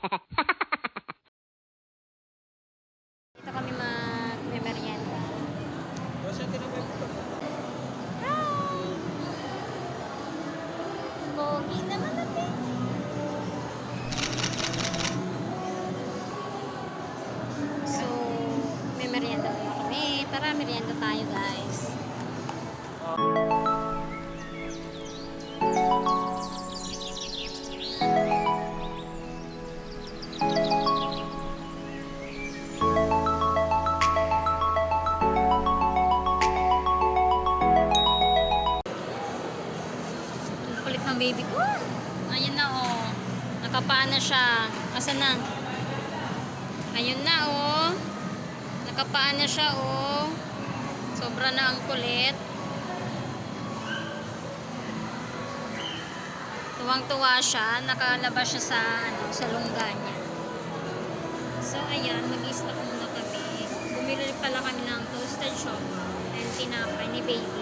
Dito kami mag-merienda. Pogi naman natin. So, may merienda muna kami. Tara, merienda tayo guys. Baby ko. Ayun na oh. Nakapaan na siya. Asan na? Ayun na oh. Nakapaan na siya oh. Sobra na ang kulit. Tuwang-tuwa siya. Nakalabas siya sa, ano, sa lungga niya. So, ayan. Mag-stock muna kami. Bumili pala kami ng toasted shoma and tinapay ni baby.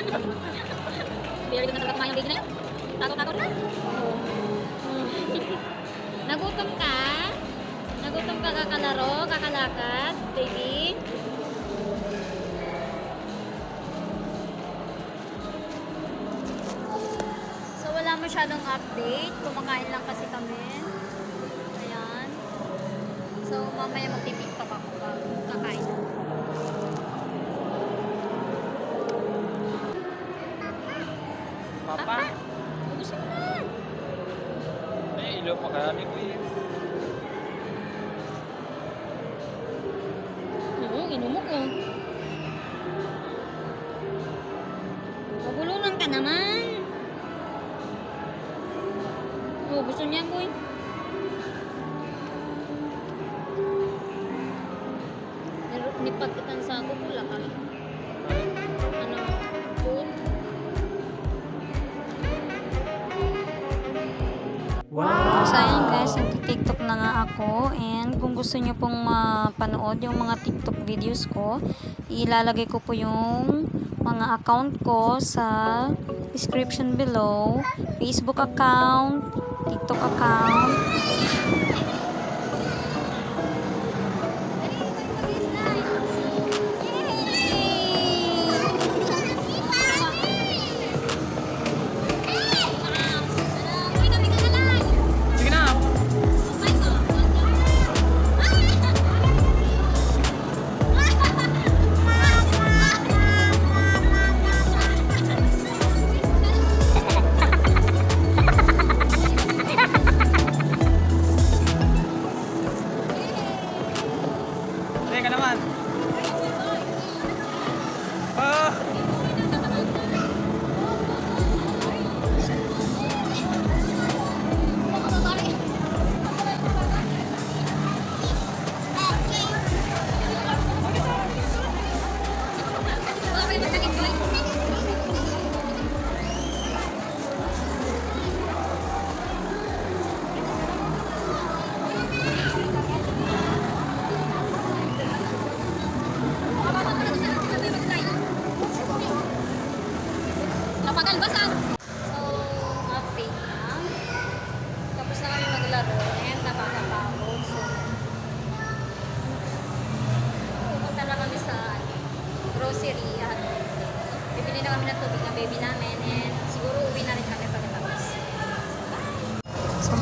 Very good na talaga kumain ang baby na yun. Takot-takot na. Nagutom ka? Nagutom ka kakalaro, kakalakad, baby? So wala masyadong update. Kumakain lang kasi kami. Ayan. So mamaya magti-tiktok Papa? Ubusin mo na. Eh, ilo pa kami ko eh. Oo, inumok ko. Magulunan ka naman. Oh, gusto niya, boy. Nipagkatan sa ako, pula ka. Wow! So, ayan guys, nagti-tiktok na nga ako. And kung gusto nyo pong mapanood yung mga tiktok videos ko, ilalagay ko po yung mga account ko sa description below. Facebook account, TikTok account.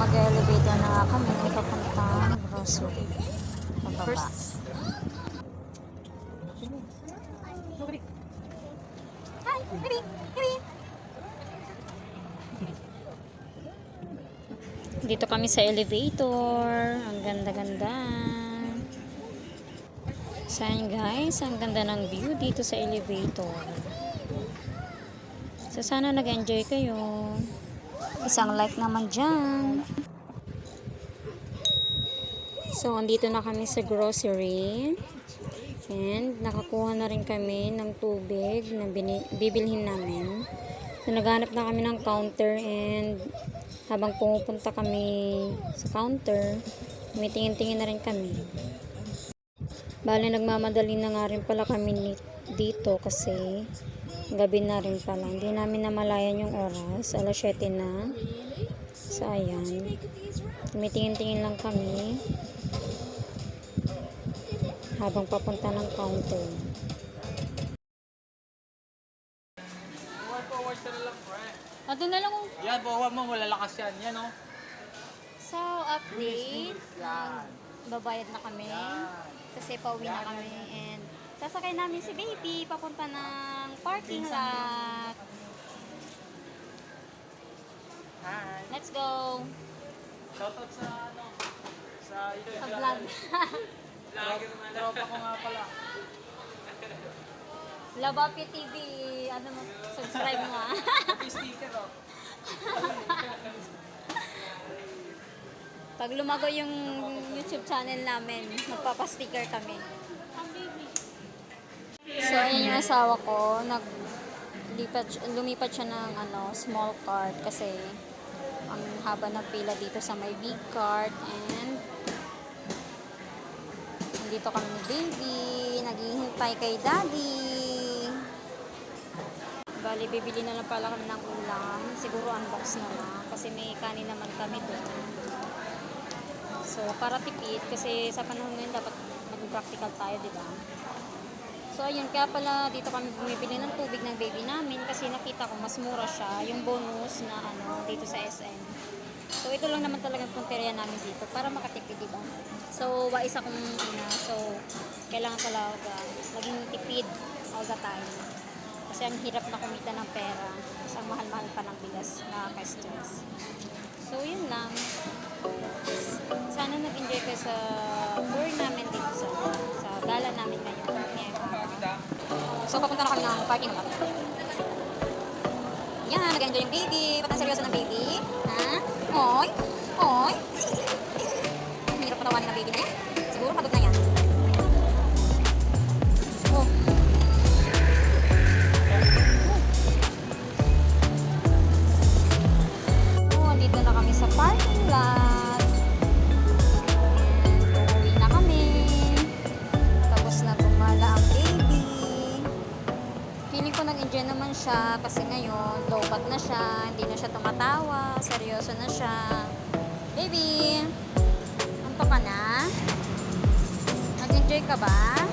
Mag-elevator na nga kami papuntang grocery. Pababa. Hi, baby, baby. Dito kami sa elevator. Ang ganda-ganda. So, ayan guys, ang ganda ng view dito sa elevator. So, sana nag-enjoy kayo. Isang like naman dyan. So, andito na kami sa grocery. And, nakakuha na rin kami ng tubig na bibilhin namin. So, naghanap na kami ng counter and habang pumupunta kami sa counter, tumitingin-tingin na rin kami. Bale, nagmamadali na nga rin pala kami ni- dito kasi gabi na rin pala. Hindi namin namalayan yung oras. Alas 7 na. So, ayan. Tumitingin-tingin lang kami habang papunta ng counter. Forward, na lang, pre. Ato na lang kung Yan, bawa mo, malalakas yan. Yan, oh. So, update. Babayad na kami. Kasi pauwi na kami. And sasakay namin si baby papunta ng parking lot. Hi. Let's go! Shoutout sa, ano, sa ito. Sa vlog. Vlogger na Tropa ko nga pala. Labapi TV. Ano mo? Subscribe mo ah. Sticker, oh. Pag lumago yung YouTube channel namin, magpapasticker kami. So, ayan yung asawa ko. Nag lipat, lumipat siya ng ano, small cart kasi ang haba ng pila dito sa may big cart and nandito kami ni baby naghihintay kay daddy bali bibili na lang pala kami ng ulam siguro unbox na lang kasi may kanin naman kami doon So, para tipid, kasi sa panahon ngayon dapat maging practical tayo, di ba? So, ayun, kaya pala dito kami bumibili ng tubig ng baby namin kasi nakita ko mas mura siya, yung bonus na ano, dito sa SM. So, ito lang naman talagang punteriya namin dito para makatipid, di ba? So, wais akong ina. So, kailangan talaga maging tipid all the time. Kasi ang hirap na kumita ng pera. Kasi ang mahal-mahal pa ng bigas na stress So, yun lang sana nag-enjoy kayo sa tour namin dito sa sa gala namin. So, papunta na kami ng parking lot. Yan, nag-enjoy yung baby. Ba't ang seryoso ng baby? Ha? Oy? Oy? Ang hirap patawanin ng baby na yan. Kasi ngayon, low-bat na siya, hindi na siya tumatawa, seryoso na siya. Baby, anto ka na? Nag-enjoy ka ba?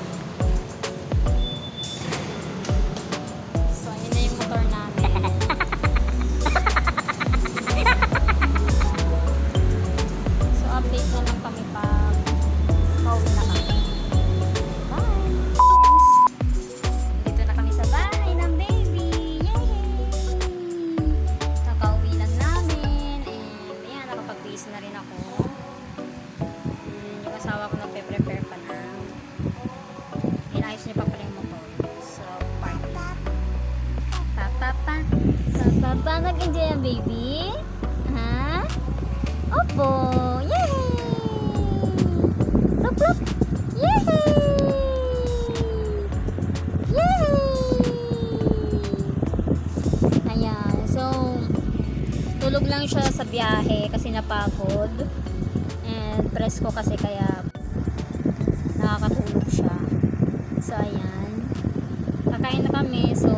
Papapa, nag-enjoy ang baby? Ha? Opo! Yay! Look, look! Yay! Yay! Ayan. So, tulog lang siya sa biyahe kasi napagod. And presko kasi kaya nakakatulog siya. So, ayan. Kakain na kami. So,